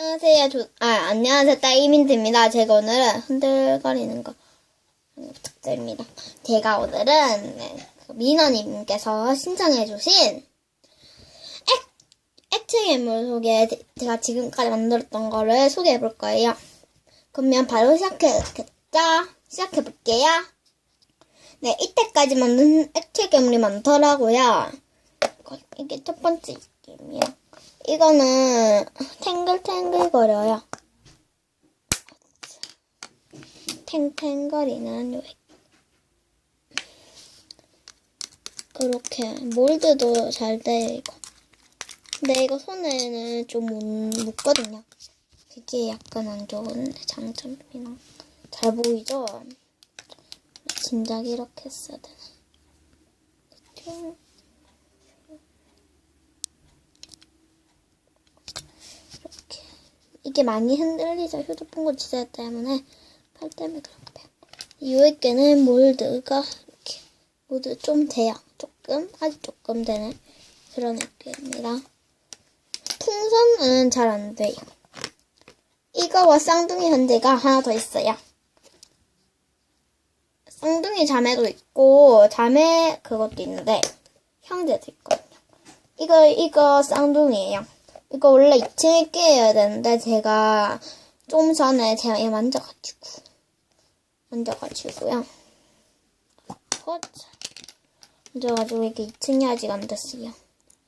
안녕하세요. 조, 아, 안녕하세요. 따이민트입니다. 제가 오늘은 흔들거리는 거 부탁드립니다. 제가 오늘은 네, 그 민호님께서 신청해주신 액, 액체 괴물 소개, 제가 지금까지 만들었던 거를 소개해 볼 거예요. 그러면 바로 시작해겠죠? 시작해 볼게요. 네, 이때까지 만든 액체 괴물이 많더라고요. 이게 첫 번째 게임이에요. 이거는 탱글탱글거려요. 탱탱거리는 요 그렇게 몰드도 잘 돼 이거. 근데 이거 손에는 좀 못 묻거든요. 그게 약간 안 좋은 장점이나 잘 보이죠? 진작 이렇게 했어야 되나? 좀 이렇게 이게 많이 흔들리죠 휴대폰 고치자 때문에 팔 때문에 그렇대요. 이 위에는 몰드가 이렇게 모두 좀 돼요. 조금 아주 조금 되는 그런 액입니다. 풍선은 잘 안 돼요. 이거와 쌍둥이 현대가 하나 더 있어요. 쌍둥이 자매도 있고 자매 그것도 있는데 형제도 있거든요. 이거 이거 쌍둥이에요. 이거 원래 2층에 끼워야 되는데 제가 좀 전에 제가 얘 만져가지고 만져가지고요. 헛. 만져가지고 이게 2층이 아직 안 됐어요.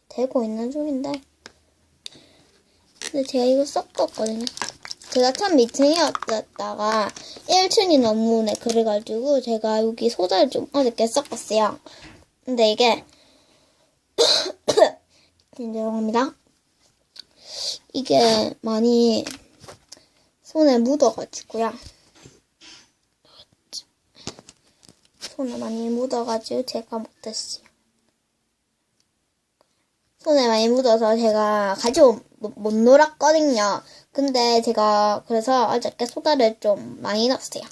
되고 있는 중인데. 근데 제가 이거 섞었거든요. 제가 참 2층이었다가 1층이 너무 네 그래가지고 제가 여기 소다를 좀 어렵게 섞었어요. 근데 이게 죄송합니다. 이게 많이 손에 묻어가지고요. 손에 많이 묻어가지고 제가 못했어요. 손에 많이 묻어서 제가 가지고 못, 못 놀았거든요. 근데 제가 그래서 어저께 소다를 좀 많이 넣었어요.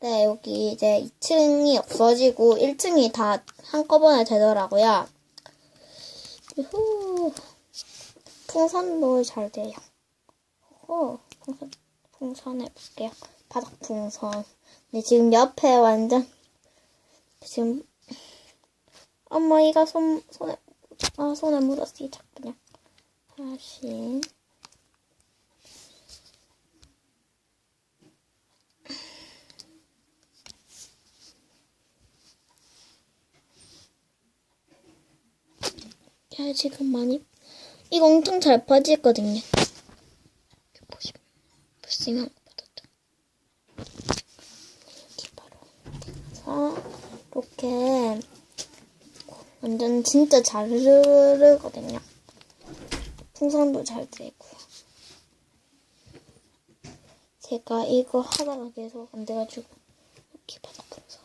네, 여기 이제 2층이 없어지고 1층이 다 한꺼번에 되더라고요. 후 풍선도 잘 돼요. 오, 풍선, 풍선 해볼게요. 바닥 풍선. 네, 지금 옆에 완전, 지금, 어머니가 손, 손에, 아, 손에 묻었어요. 자꾸요. 다시. 야, 지금 많이, 이거 엄청 잘 빠지거든요. 이렇게 보시면, 이렇게 완전 진짜 잘 흐르거든요. 풍선도 잘 되고. 제가 이거 하다가 계속 안 돼가지고, 이렇게 바닥 풍선.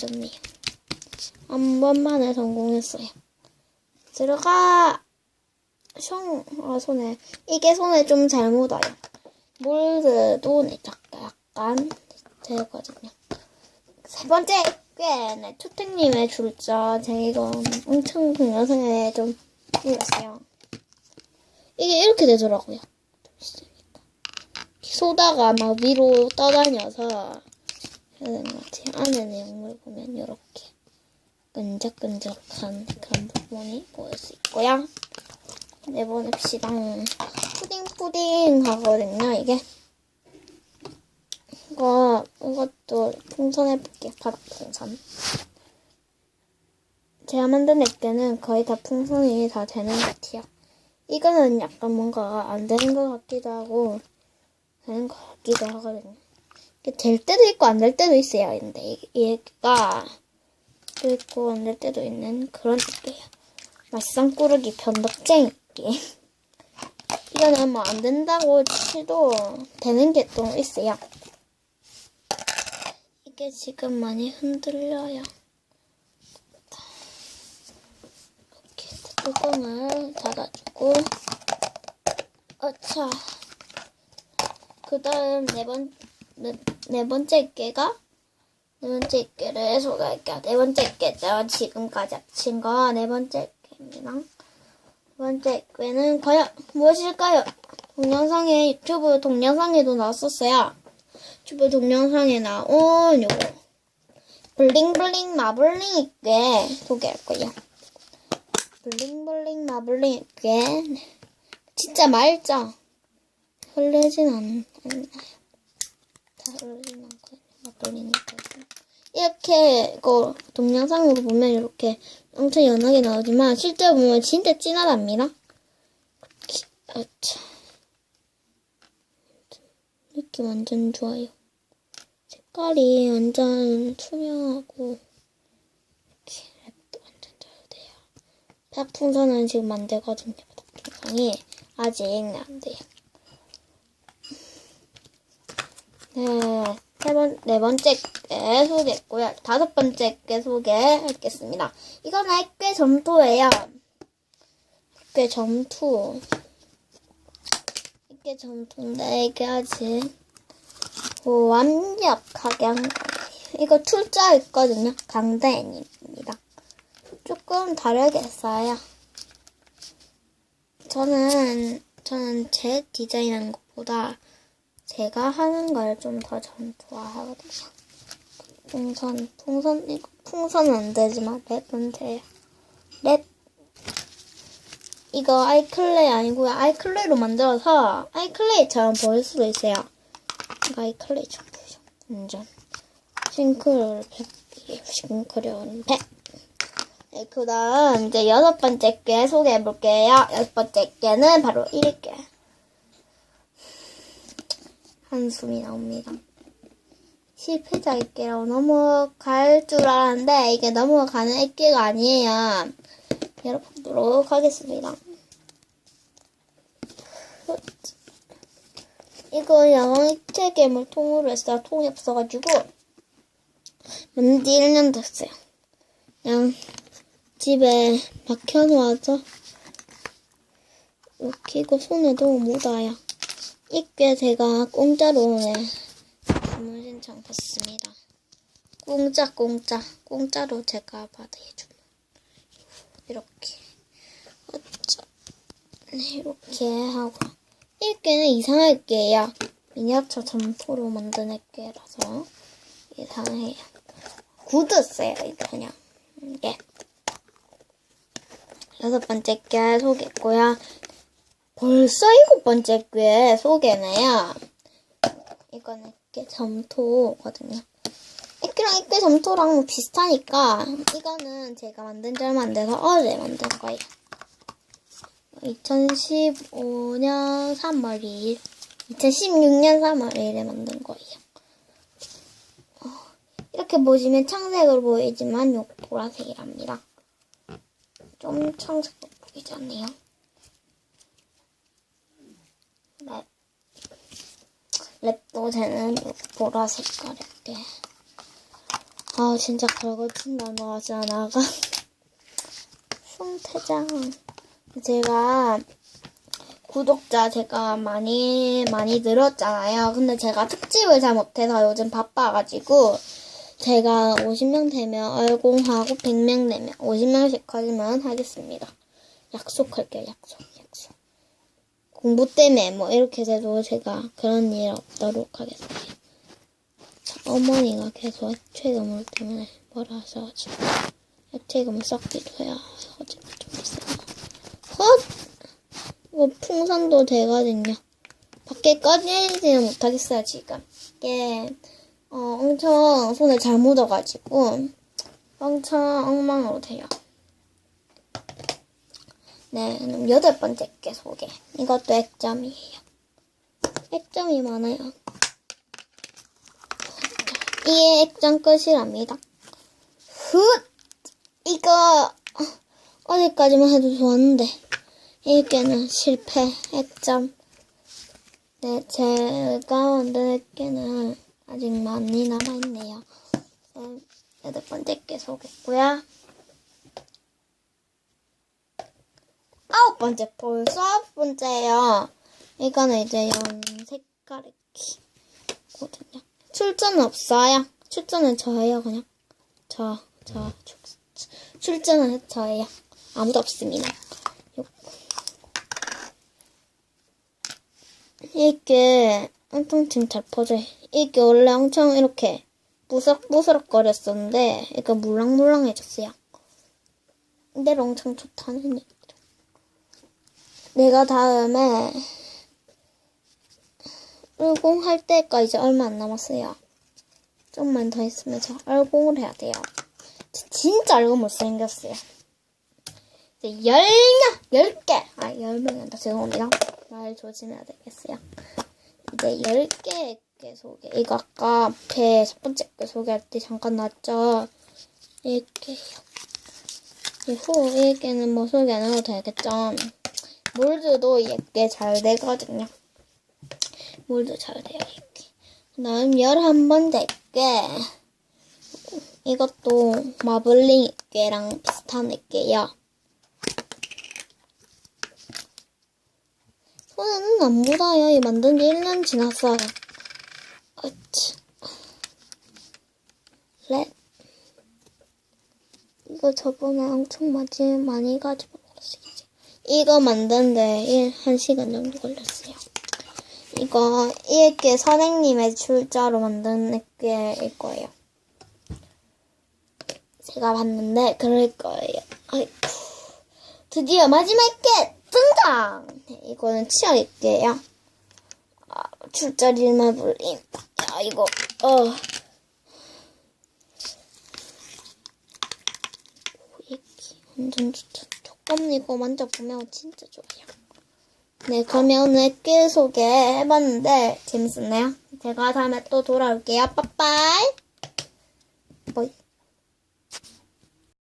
좋네요. 한 번만에 성공했어요. 들어가! 숑, 아, 손에. 이게 손에 좀 잘 묻어요. 몰드도 네, 약간, 되거든요. 세 번째, 꽤, 네, 초택님의 줄자. 제가 이거 엄청 그 영상에 좀 읽었어요. 이게 이렇게 되더라고요. 소다가 막 위로 떠다녀서 해야 되는 것 같아요. 안에 내용물 보면 이렇게. 끈적끈적한 그런 부분이 보일 수 있고요. 내보냅시다. 푸딩푸딩 하거든요, 이게. 이거, 이것도 풍선해볼게요. 바닥 풍선. 제가 만든 액계는 거의 다 풍선이 다 되는 것 같아요. 이거는 약간 뭔가 안 되는 것 같기도 하고, 되는 것 같기도 하거든요. 이게 될 때도 있고 안 될 때도 있어요. 근데 얘가 있고 안 될 때도 있는 그런 게요. 말썽꾸러기 변덕쟁이. 이거는 뭐 안 된다고 치도 되는 게 또 있어요. 이게 지금 많이 흔들려요. 이렇게 뚜껑을 닫아주고, 어차. 그 다음 네 번, 네, 네 번째 개가 네 번째 개를 소개할게요. 네 번째 개죠. 지금까지 합친 거 네 번째 개입니다. 네 번째 개는 과연 무엇일까요? 동영상에 유튜브 동영상에도 나왔었어요. 유튜브 동영상에 나온 요거 블링블링 마블링 있게 소개할 거예요. 블링블링 마블링 있게 진짜 맑죠? 않, 않나요? 다 흐르진 않거든요. 마블링이니까. 이렇게 이거 동영상으로 보면 이렇게 엄청 연하게 나오지만 실제 보면 진짜 진하답니다. 아차. 느낌 완전 좋아요. 색깔이 완전 투명하고 이렇게 랩도 완전 잘 돼요. 바풍선은 지금 안 되거든요. 바풍선이 아직 안 돼요. 네, 세 번, 네 번째 게 소개했고요. 다섯 번째 게 소개하겠습니다. 이거는 액괴 점토예요. 액괴 점토. 액괴 점토인데 이게 아직 오, 완벽하게 한 거예요. 이거 출자 있거든요. 강대인입니다. 조금 다르게 했어요. 저는, 저는 제 디자인하는 것보다 제가 하는 걸 좀 더 전 좋아하거든요. 풍선, 풍선, 이거 풍선은 안 되지만 랩은 돼요. 랩. 이거 아이클레이 아니고요. 아이클레이로 만들어서 아이클레이처럼 보일 수도 있어요. 이거 아이클레이처럼 보이죠. 완전. 싱크를 백, 이게 싱크려는 백. 네, 그 다음, 이제 여섯 번째 게 소개해 볼게요. 여섯 번째 게는 바로 이게. 한숨이 나옵니다. 실패자 액계라고 넘어갈 줄 알았는데 이게 넘어가는 액계가 아니에요. 열어보도록 하겠습니다. 이거 양액체 괴물 통으로 했어요. 통이 없어가지고 만든 지 1년 됐어요. 그냥 집에 박혀놓아서 이렇게 이거 손에도 못 와요. 이게 제가 공짜로 네, 주문 신청 받습니다. 공짜 공짜 공짜로 제가 받아요 주문. 이렇게 어쩌 네, 이렇게 하고 이게는 이상할 게예요. 미니어처 점토로 만든 액계라서 이상해요. 굳었어요 이거 그냥 이게 여섯 번째 게 소개했고요. 벌써 일곱 번째 꽤 소개네요. 이거는 이렇게 점토거든요. 이끼랑 이끼 점토랑 뭐 비슷하니까 이거는 제가 만든 지 얼마 안 돼서 어제 만든 거예요. 2015년 3월 2일, 2016년 3월 2일에 만든 거예요. 어, 이렇게 보시면 창색으로 보이지만 요 보라색이랍니다. 좀 청색으로 보이지 않네요. 랩도 되는 요 보라 색깔 이렇게. 아, 진짜 걸거친다, 나가자, 나가. 송태장. 제가 구독자 제가 많이, 많이 늘었잖아요. 근데 제가 특집을 잘 못해서 요즘 바빠가지고 제가 50명 되면 얼공하고 100명 되면 50명씩 하지만 하겠습니다. 약속할게요, 약속, 약속. 공부 때문에 뭐 이렇게 돼도 제가 그런 일 없도록. 자, 어머니가 계속 액체금을 때문에 뭐라 하셔가지고 액체금을 썩기도 해야 어제가 좀 있어요. 헛! 이거 풍선도 되거든요. 밖에 꺼내지는 못하겠어요, 지금. 이게, 어, 엄청 손에 잘 묻어가지고, 엄청 엉망으로 돼요. 네, 그럼 여덟 번째 게 소개. 이것도 액점이에요. 액점이 많아요. 이게 액점 끝이랍니다. 훗! 이거, 어디까지만 해도 좋았는데, 이게는 실패, 액점. 네, 제가 만든 액계는 아직 많이 남아있네요. 네, 여덟 번째 게 소개했고요. 아홉 번째, 아홉 번째예요. 이거는 이제 연 색깔의 키거든요. 출전은 없어요. 출전은 저예요, 그냥. 저, 저, 출, 출전은 저예요. 아무도 없습니다. 요. 이게 엄청 지금 잘 퍼져요. 이게 원래 엄청 이렇게 무스럭무스럭 거렸었는데 이거 물랑물랑해졌어요. 근데 엄청 좋다는 얘기죠. 내가 다음에 얼공할 때가 이제 얼마 안 남았어요. 좀만 더 있으면 저 얼공을 해야 돼요. 저 진짜 얼굴 못생겼어요. 이제 열 명, 열 개. 아, 열 명이 아니라 죄송합니다. 말 조심해야 되겠어요. 이제 열 개의 소개. 이거 아까 앞에 첫 번째 거 소개할 때 잠깐 나왔죠. 이게요. 이후 이게는 뭐 소개 안 해도 되겠죠. 몰드도 이게 잘 되거든요. 몰드 잘 돼요, 이게. 그 다음 11번째 게 이것도 마블링 액괴랑 비슷한 액괴요. 손에는 안 묻어요. 이 만든 지 1년 지났어요. 어치. 렛. 이거 저번에 엄청 많이, 많이 가지고 먹었어요. 이거 만드는데 1시간 정도 걸렸어요. 이거, 이게 선생님의 출자로 만든 액괴일 거예요. 제가 봤는데, 그럴 거예요. 아이쿠. 드디어 마지막 액괴 등장! 네, 이거는 액괴예요. 아, 출자리만 불림. 야, 이거, 어. 이렇게 완전 좋 죠. 조금 이거 만져보면 진짜 좋아요. 네, 그러면 액괴 소개 해봤는데 재밌었나요? 제가 다음에 또 돌아올게요. 빠빠이!